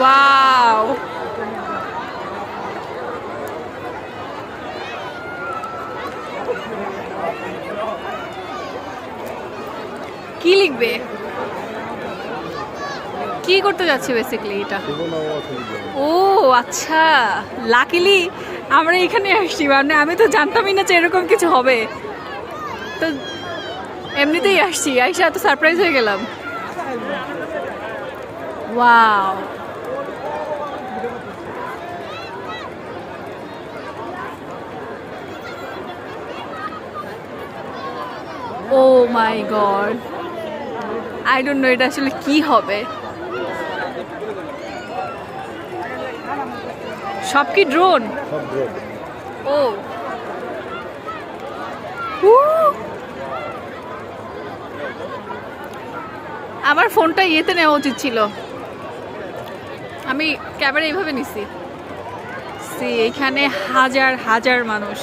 Wow. কি লিখবে? কি করতে যাচ্ছে বেসিক্যালি এটা? ও আচ্ছা। লাকিলি আমরা এখানে আসছি মানে আমি তো জানতামই না যে এরকম কিছু হবে। তো এমনিতেই আসছি, আইসা এত সারপ্রাইজ হয়ে গেলাম। Wow oh my god I don't know এটা আসলে কি হবে। সব কি ড্রোন ও! আমার ফোনটা ইয়েতে নেওয়া উচিত ছিল। আমি ক্যামেরা এইভাবে নিছি। সি এখানে হাজার হাজার মানুষ।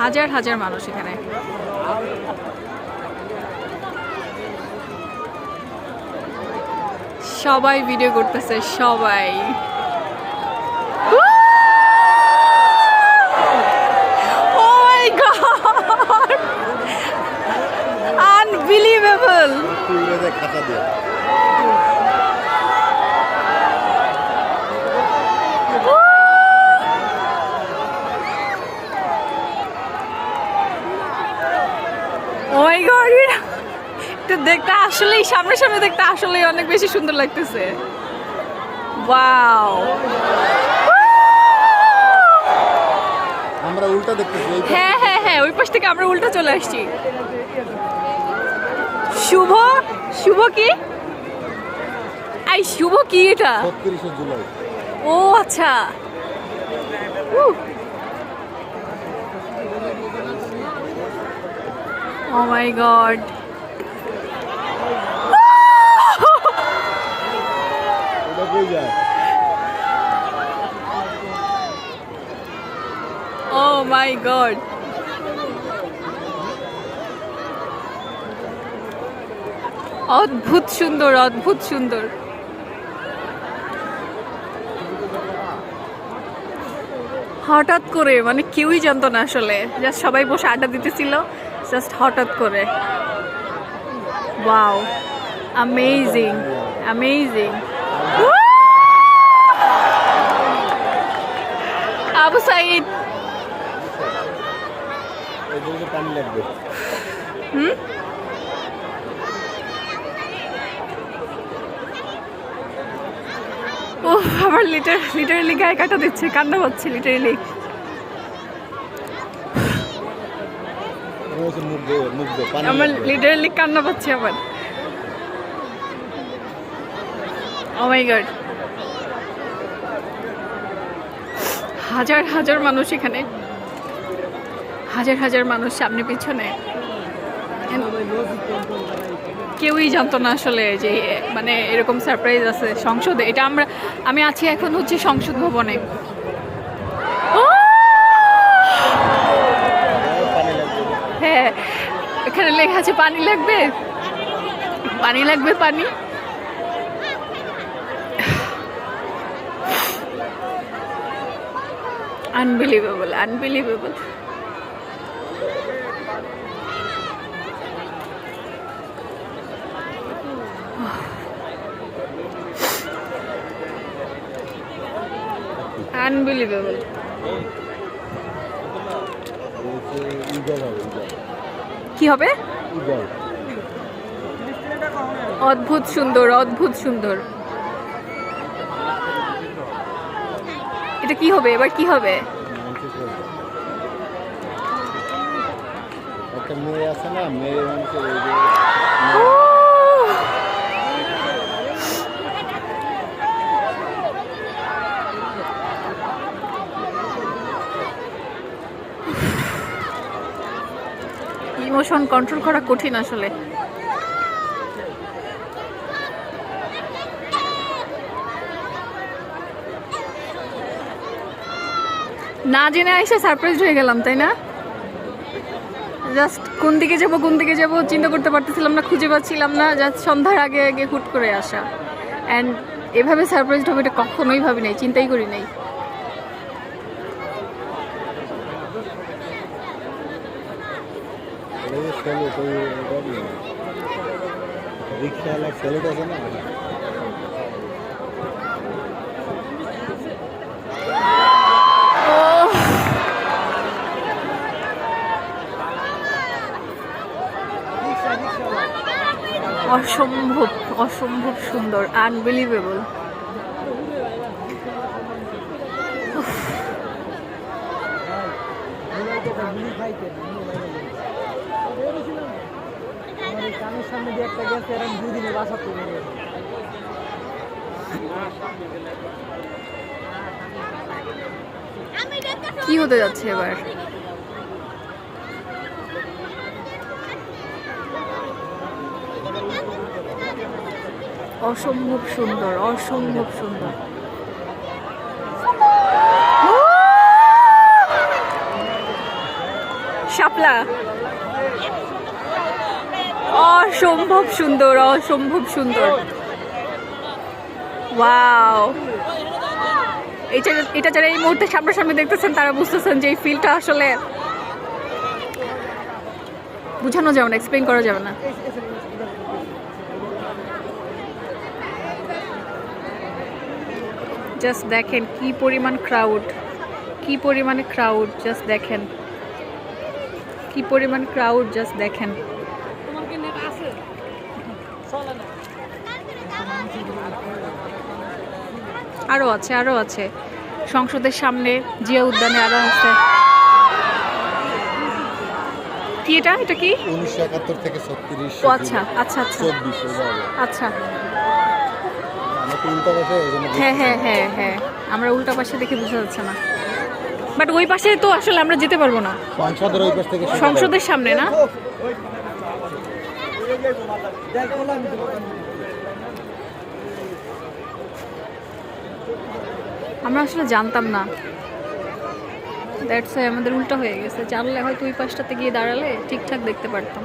হাজার হাজার মানুষ এখানে। সবাই ভিডিও করতেছে, সবাই। Oh! তুলে দেয় খাতা দিয়ে। দেখতে আসলেই সামনে সামনে দেখতে আসলেই অনেক বেশি সুন্দর লাগতেছে। ওয়াও। আমরা উল্টা দেখতেছি হ্যাঁ হ্যাঁ হ্যাঁ ওই পাশ থেকে আমরা উল্টা চলে আসছি। শুভ শুভ কি? আই শুভ কি এটা? জুলাই। ও আচ্ছা। ও মাই গড কই যায়। ও মাই গড অদ্ভুত সুন্দর অদ্ভুত সুন্দর। হঠাৎ করে মানে কেউই জানতো না আসলে। জাস্ট সবাই বসে আড্ডা দিতেছিল জাস্ট হঠাৎ করে। Wow amazing amazing Saeed. এই পানি লাগবে ও আমার লিটার লিটারালি গায়ে কাটা দিচ্ছে, কান্না হচ্ছে লিটারালি আমার। লিটারালি কান্না পাচ্ছে আমার ও মাই গড হাজার হাজার মানুষ এখানে। হাজার হাজার মানুষ সামনে পিছনে। কেউই জানতো না আসলে যে মানে এরকম সারপ্রাইজ আছে সংসদে। এটা আমরা, আমি আছি এখন হচ্ছে সংসদ ভবনে! হ্যাঁ এখানে লেখা আছে পানি লাগবে? পানি লাগবে পানি? আনবিলিভেবল আনবিলিভেবল আনবিলিভেবল কি হবে? অদ্ভুত সুন্দর অদ্ভুত সুন্দর। এটা কি হবে এবার কি হবে! ইমোশন কন্ট্রোল করা কঠিন আসলে না জেনে এসে সারপ্রাইজ হয়ে গেলাম তাই না জাস্ট কোন দিকে যাব কোন দিকে যাব চিন্তা করতে পারতেছিলাম না খুঁজে পাচ্ছিলাম না জাস্ট সন্ধ্যার আগে আগে হুট করে আসা অ্যান্ড এভাবে সারপ্রাইজ হবে এটা কখনোই ভাবি নাই চিন্তাই করি নাই রিক্সাওয়ালা না অসম্ভব অসম্ভব সুন্দর আনবিলিভেবল সামনে দিয়ে একটা বাসা তুলে কি হতে যাচ্ছে এবার? অসম্ভব সুন্দর অসম্ভব সুন্দর। শাপলা। অসম্ভব সুন্দর অসম্ভব সুন্দর। ওয়াও। এটা এটা যারা এই মুহূর্তে সামনাসামনি দেখতেছেন, তারা বুঝতেছেন যে এই ফিলটা আসলে বোঝানো যাবে না এক্সপ্লেন করা যাবে না। জাস্ট দেখেন কি পরিমাণ ক্রাউড কি পরিমাণে ক্রাউড জাস্ট দেখেন। কি পরিমাণ ক্রাউড জাস্ট দেখেন। আরও আছে? আরও আছে সংসদের সামনে জিয়া উদ্যানে আরও আছে। কি এটা? এটা কি? উনিশশো একাত্তর থেকে ছত্রিশ ও আচ্ছা আচ্ছা আচ্ছা। আচ্ছা আমরা তো উল্টা পাশে ওই জন্য হ্যাঁ হ্যাঁ হ্যাঁ হ্যাঁ। আমরা উল্টা পাশে দেখে বোঝা যাচ্ছে না। বাট ওই পাশে তো আসলে আমরা যেতে পারব না। সংসদের ওই পাশ থেকে সংসদের সামনে না? আমরা আসলে জানতাম না। দ্যাটস আমাদের উল্টা হয়ে গেছে। জানলে হয়তো ওই পাশটাতে গিয়ে দাঁড়ালে ঠিকঠাক দেখতে পারতাম।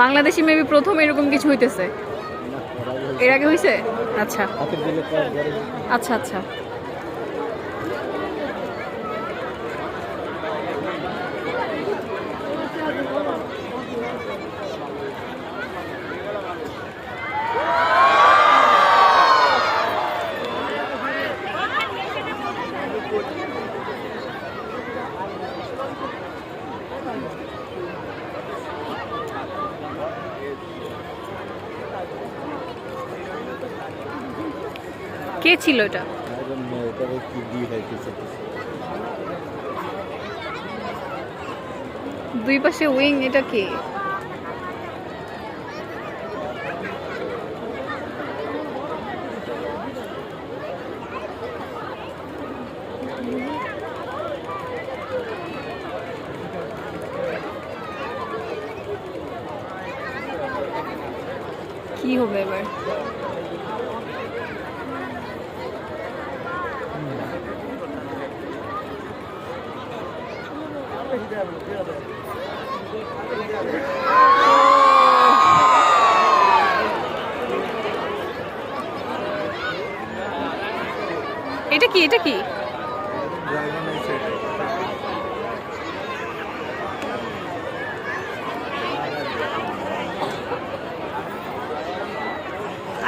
বাংলাদেশি মেবি প্রথম এরকম কিছু হইতেছে। এর আগে হইছে? আচ্ছা। করে আচ্ছা আচ্ছা। ছিল এটা? দুই পাশে উইং এটা কি কি হবে এবার এটা কি? এটা কি?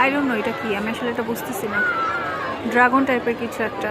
আই নো এটা কি? আমি আসলে এটা বুঝতেছি না। ড্রাগন টাইপের কিছু একটা।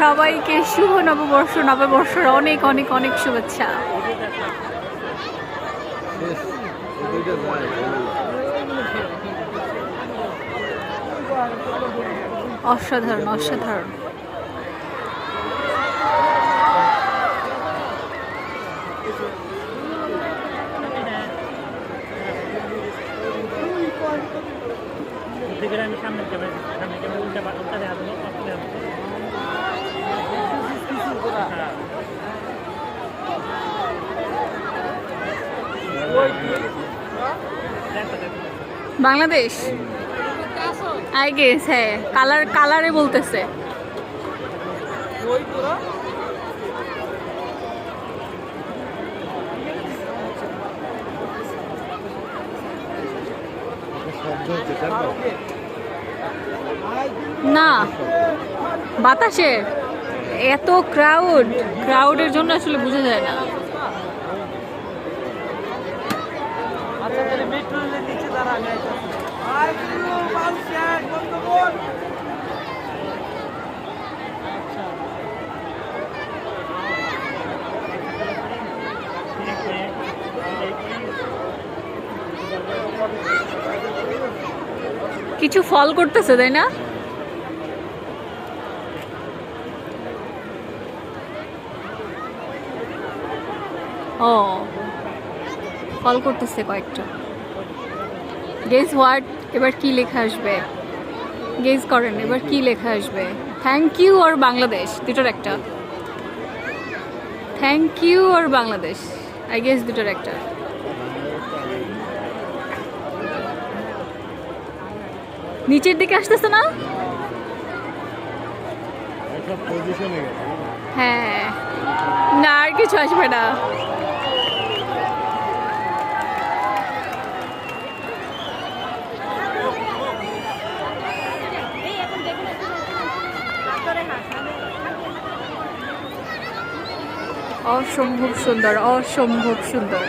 সবাইকে শুভ নববর্ষ, নববর্ষের অনেক অনেক অনেক শুভেচ্ছা। অসাধারণ অসাধারণ। সামনে ক্যামেরা সামনে ক্যামেরা উল্টা উল্টা যাবে অফ করে হবে। হ্যাঁ। দেখো, দেখো। বাংলাদেশ? আই গেস হ্যাঁ। কালার কালারে বলতেছে। না। বাতাসে। এত ক্রাউড ক্রাউডের জন্য আসলে বোঝা যায় না। কিছু ফল করতেছে, তাই না? ও, ফল করতেছে কয়েকটা। গেস হোয়াট এবার কি লেখা আসবে? গেস করেন, এবার কি লেখা আসবে? থ্যাংক ইউ আর বাংলাদেশ দুটোর একটা। থ্যাংক ইউ আর বাংলাদেশ আই গেস দুটোর একটা। নিচের দিকে আসতেছে না? হ্যাঁ। না আর কিছু আসবে না। অসম্ভব সুন্দর অসম্ভব সুন্দর।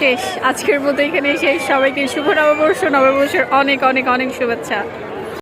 শেষ। আজকের মতো এখানে শেষ। সবাইকে শুভ নববর্ষ নববর্ষের অনেক অনেক অনেক শুভেচ্ছা।